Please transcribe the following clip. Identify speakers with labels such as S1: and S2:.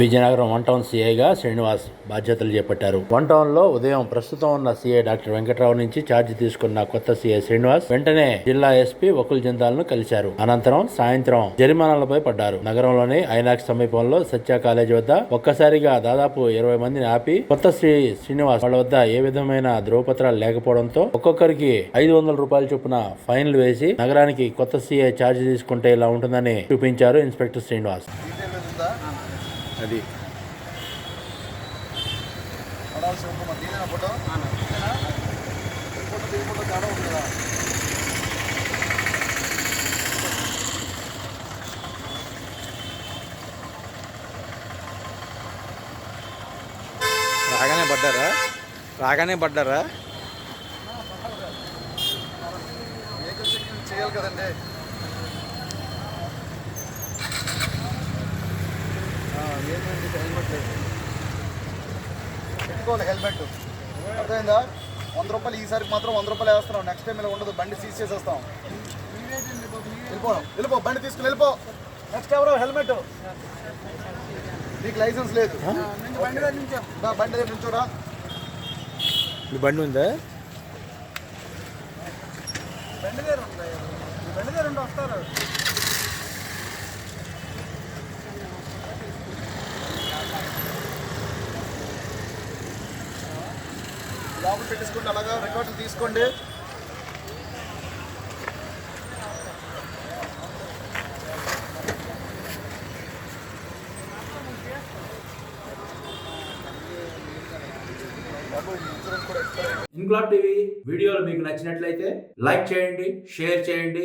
S1: Vizianagaram one town సీఐగా శ్రీనివాస్ బాధ్యతలు చేపట్టారు. వన్ టౌన్లో ఉదయం ప్రస్తుతం ఉన్న సీఐ డాక్టర్ వెంకట్రావు నుంచి ఛార్జ్ తీసుకున్న కొత్త సీఐ శ్రీనివాస్ వెంటనే జిల్లా ఎస్పీ వకుల్ జిందాల్ను కలిశారు. అనంతరం సాయంత్రం జరిమానాలపై పడ్డారు. నగరంలోని ఐనాక్స్ సమీపంలో సత్య కాలేజీ వద్ద ఒక్కసారిగా దాదాపు ఇరవై మందిని ఆపి కొత్త శ్రీ శ్రీనివాస్ వాళ్ళ వద్ద ఏ విధమైన ధ్రువపత్రాలు లేకపోవడంతో ఒక్కొక్కరికి ఐదు వందల రూపాయల చొప్పున ఫైన్లు వేసి నగరానికి కొత్త సీఐ ఛార్జ్ తీసుకుంటే ఇలా ఉంటుందని చూపించారు ఇన్స్పెక్టర్ శ్రీనివాస్. అది.
S2: ఫోటో ఫోటో తేడా ఉంది కదా
S3: రాగానే పడ్డారా? రాగానే పడ్డారా?
S2: చేయాలి కదండి. హెల్మెట్ లేదు పెట్టుకోవాలి హెల్మెట్. అర్థమైందా? వంద రూపాయలు ఈసారికి మాత్రం వంద రూపాయలు వేస్తున్నాం. నెక్స్ట్ టైం ఇలా ఉండదు. బండి సీజ్ చేసేస్తాం. వెళ్ళిపో వెళ్ళిపో. బండి తీసుకుని వెళ్ళిపో. నెక్స్ట్ ఎవరో హెల్మెట్. నీకు లైసెన్స్ లేదు. బండి దగ్గర నుంచోరా
S3: బండి ఉందా?
S2: బండి దగ్గర బండి దగ్గర ఉండి వస్తారు. లోపల పెట్టించుకోండి అలాగా రికార్డులు తీసుకోండి. బాబు
S1: టీవీ వీడియోలు మీకు నచ్చినట్లయితే లైక్ చేయండి షేర్ చేయండి